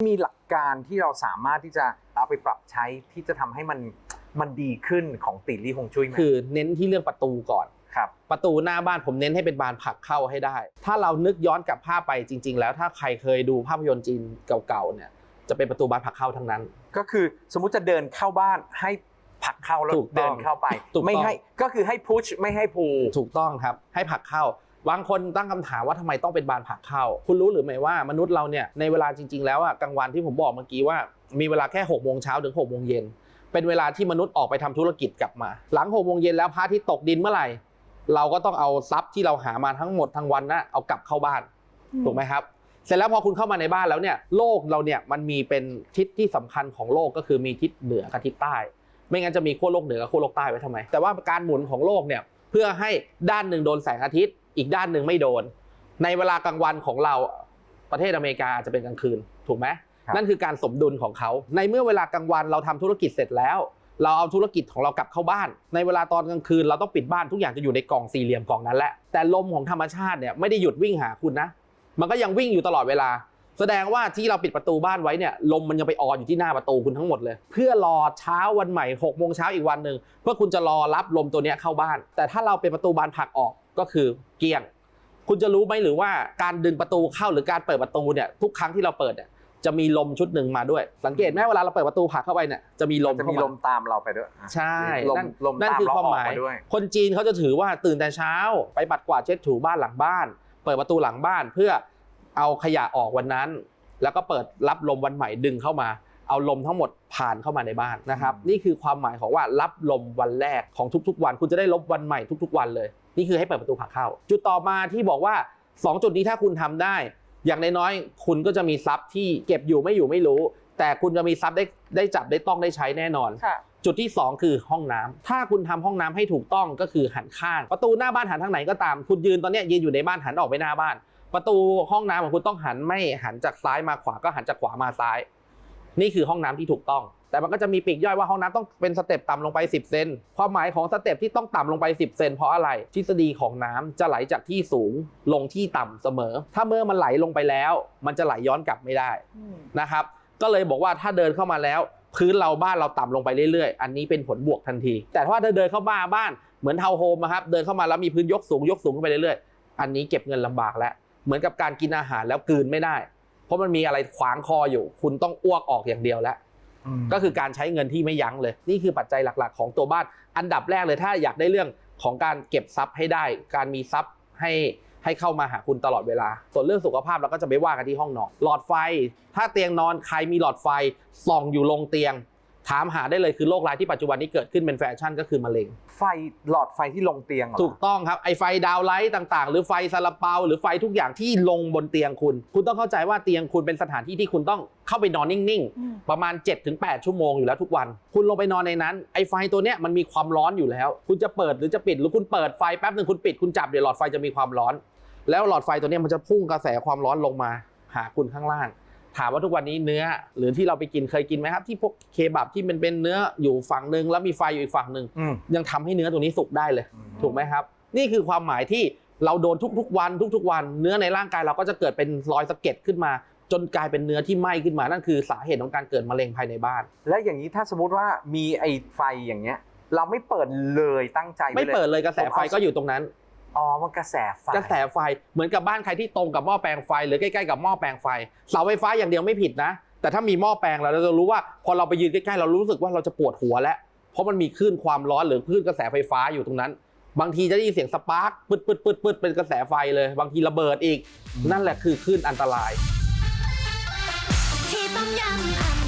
มีหลักการที่เราสามารถที่จะเอาไปปรับใช้ที่จะทำให้มันมันดีขึ้นของติลี่ฮงจุ้ยไหมคือเน้นที่เรื่องประตูก่อนครับประตูหน้าบ้านผมเน้นให้เป็นบานผลักเข้าให้ได้ ถ้าเรานึกย้อนกลับภาพไปจริง ๆ แล้วถ้าใครเคยดูภาพยนตร์จีนเก่าๆเนี่ยจะเป็นประตูบานผลักเข้าทั้งนั้น ก็คือสมมุติจะเดินเข้าบ้านให้ผลักเข้าแล้วถูกต้องเดินเข้าไปถูกต้องไม่ให้ก็คือให้พุชไม่ให้พูถูกต้องครับให้ผลักเข้า บางคนตั้งคำถามว่าทำไมต้องเป็นบานผลักเข้า คุณรู้หรือไม่ว่ามนุษย์เราเนี่ยในเวลาจริง ๆ แล้วอะกลางวันที่ผมบอกเมื่อกี้ว่ามีเวลาแค่6กโมงเช้าถึง6กโมงเย็นเป็นเวลาที่มนุษย์ออกไปทำธุรกิจกลับมา หลัง6กโมงเย็นแล้วพระอาทิตย์ตกดินเมื่อไหร่ เราก็ต้องเอาทรัพย์ที่เราหามาทั้งหมดทั้งวันนะเอากลับเข้าบ้านถูกไหมครับเสร็จแล้วพอคุณเข้ามาในบ้านแล้วเนี่ยโลกเราเนี่ยมันมีเป็นทิศที่สำคัญของโลกก็คือมีทิศเหนือกับทิศใต้ ไม่งั้นจะมีขั้วโลกเหนือกับขั้วโลกใต้ไว้ทำไม แต่ว่าการหมุนของโลกเนี่ยเพื่อให้ด้านหนึ่งโดนแสงอาทิตย์ อีกด้านหนึ่งไม่โดน ในเวลากลางวันของเราประเทศอเมริกาอาจจะเป็นกลางคืนถูกไหมครับนั่นคือการสมดุลของเขา ในเมื่อเวลากลางวันเราทำธุรกิจเสร็จแล้ว เราเอาธุรกิจของเรากลับเข้าบ้าน ในเวลาตอนกลางคืนเราต้องปิดบ้านทุกอย่างจะอยู่ในกล่องสี่เหลี่ยมกล่องนั้นแหละแต่ลมของธรรมชาติเนี่ยไม่ได้หยุดวิ่งหาคุณนะ มันก็ยังวิ่งอยู่ตลอดเวลา แสดงว่าที่เราปิดประตูบ้านไว้เนี่ยลมมันยังไปอออยู่ที่หน้าประตูคุณทั้งหมดเลย เพื่อรอเช้าวันใหม่6กโมงเช้าอีกวันหนึ่งเพื่อคุณจะรอรับลมตัวเนี้ยเข้าบ้าน แต่ถ้าเราเป็นประตูบานผลักออก ก็คือเกลี้ยง คุณจะรู้ไหมหรือว่าการดึงประตูเข้าหรือการเปิดประตูเนี่ยทุกครั้งที่เราเปิดเนี่ยจะมีลมชุดหนึ่งมาด้วย สังเกตไหมเวลาเราเปิดประตูผลักเข้าไปเนี่ยจะมีลมจะมีเข้าาลมตามเราไปด้วย ใช่ลมนั่นลมนั่นตามคือเราความออหกมายมาด้วยคนจีนเขาจะถือว่าตื่นแต่เช้า ไปปัดกวาดเช็ดถูบ้านหลังบ้าน เปิดประตูหลังบ้านเพื่อเอาขยะออกวันนั้น แล้วก็เปิดรับลมวันใหม่ดึงเข้ามา เอาลมทั้งหมดผ่านเข้ามาในบ้านนะครับอืมนี่คือความหมายของว่ารับลมวันแรกของทุกๆวัน คุณจะได้ลบวันใหม่ทุก ๆ วันเลย นี่คือให้เปิดประตูผลักเข้า จุดต่อมาที่บอกว่า 2 จุดนี้ถ้าคุณทำได้ อย่างน้อยๆคุณก็จะมีทรัพย์ที่เก็บอยู่ไม่อยู่ไม่รู้ แต่คุณจะมีทรัพย์ได้ได้จับได้ต้องได้ใช้แน่นอนค่ะจุดที่ 2 คือห้องน้ำถ้าคุณทำห้องน้ำให้ถูกต้องก็คือหันข้าง ประตูหน้าบ้านหันทางไหนก็ตาม คุณยืนตอนเนี้ยยืนอยู่ในบ้านหันออกไปหน้าบ้าน ประตูห้องน้ำของคุณต้องหันไม่หันจากซ้ายมาขวาก็หันจากขวามาซ้าย นี่คือห้องน้ำที่ถูกต้อง แต่มันก็จะมีปีกย่อยว่าห้องน้ำต้องเป็นสเต็ปต่ำลงไป 10 เซน ความหมายของสเต็ปที่ต้องต่ำลงไป 10 เซนเพราะอะไร ทฤษฎีของน้ำจะไหลจากที่สูงลงที่ต่ำเสมอ ถ้าเมื่อมันไหลลงไปแล้ว มันจะไหลย้อนกลับไม่ได้นะครับ ก็เลยบอกว่าถ้าเดินเข้ามาแล้ว พื้นเราบ้านเราต่ำลงไปเรื่อยๆ อันนี้เป็นผลบวกทันที แต่ถ้าเดินเข้ามาบ้านเหมือนเทาวน์โฮมนะครับ เดินเข้ามาแล้วมีพื้นยกสูงยกสูงขึ้นไปเรื่อยๆ อันนี้เก็บเงินลำบากแล้ว เหมือนกับการกินอาหารแล้วกลืนไม่ได้ เพราะมันมีอะไรขวางคออยู่ คุณต้องอ้วกออกอย่างเดียวแล้ว ก็คือการใช้เงินที่ไม่ยั้งเลย นี่คือปัจจัยหลักๆ ของตัวบ้าน อันดับแรกเลยถ้าอยากได้เรื่องของการเก็บทรัพย์ให้ได้ การมีทรัพย์ให้ให้เข้ามาหาคุณตลอดเวลา ส่วนเรื่องสุขภาพเราก็จะไปว่ากันที่ห้องนอน หลอดไฟ ถ้าเตียงนอนใครมีหลอดไฟส่องอยู่ลงเตียง ถามหาได้เลยคือโรคร้ายที่ปัจจุบันนี้เกิดขึ้นเป็นแฟชั่นก็คือมะเร็ง ไฟหลอดไฟที่ลงเตียงเหรอถูกต้องครับไอไฟดาวไลท์ต่างๆ หรือไฟซาลาเปา หรือไฟทุกอย่างที่ลงบนเตียงคุณ คุณต้องเข้าใจว่าเตียงคุณเป็นสถานที่ที่คุณต้องเข้าไปนอนนิ่งๆ ประมาณ 7-8 ชั่วโมงอยู่แล้วทุกวัน คุณลงไปนอนในนั้นไอไฟตัวเนี้ยมันมีความร้อนอยู่แล้ว คุณจะเปิดหรือจะปิดหรือคุณเปิดไฟแป๊บหนึ่งคุณปิดคุณจับเดี๋ยวหลอดไฟจะมีความร้อน แล้วหลอดไฟตัวเนี้ยมันจะพุ่งกระแสความร้อนลงมา หาคุณข้างล่าง ถามว่าทุกวันนี้เนื้อหรือที่เราไปกินเคยกินไหมครับ ที่พวกเคบับที่มันเป็นเนื้ออยู่ฝั่งหนึ่งแล้วมีไฟอยู่อีกฝั่งหนึ่งอืมยังทำให้เนื้อตัวนี้สุกได้เลยอืมถูกไหมครับ นี่คือความหมายที่เราโดนทุกๆ วันทุกๆ วัน เนื้อในร่างกายเราก็จะเกิดเป็นรอยสะเก็ดขึ้นมา จนกลายเป็นเนื้อที่ไหม้ขึ้นมานั่นคือสาเหตุของการเกิดมะเร็งภายในบ้าน แล้วอย่างนี้ถ้าสมมติว่ามีไอ้ไฟอย่างเงี้ย เราไม่เปิดเลยตั้งใจว้ไม่เปิดเลยกระแสไฟก็อยู่ตรงนั้น อ๋อมันกระแสไฟกระแสไฟเหมือนกับบ้านใครที่ตรงกับหม้อแปลงไฟ หรือใกล้ๆกับหม้อแปลงไฟเสาไฟฟ้าอย่างเดียวไม่ผิดนะ แต่ถ้ามีหม้อแปลงแล้วเราจะรู้ว่าพอเราไปยืนใกล้ๆเรารู้สึกว่าเราจะปวดหัวแล้วเพราะมันมีคลื่นความร้อนหรือคลื่นกระแสไฟฟ้าอยู่ตรงนั้น บางทีจะได้ยินเสียงสปาร์กปึดปึดปึดปึดเป็นกระแสไฟเลย บางทีระเบิดอีก นั่นแหละคือคลื่นอันตรายที่ต้มยำ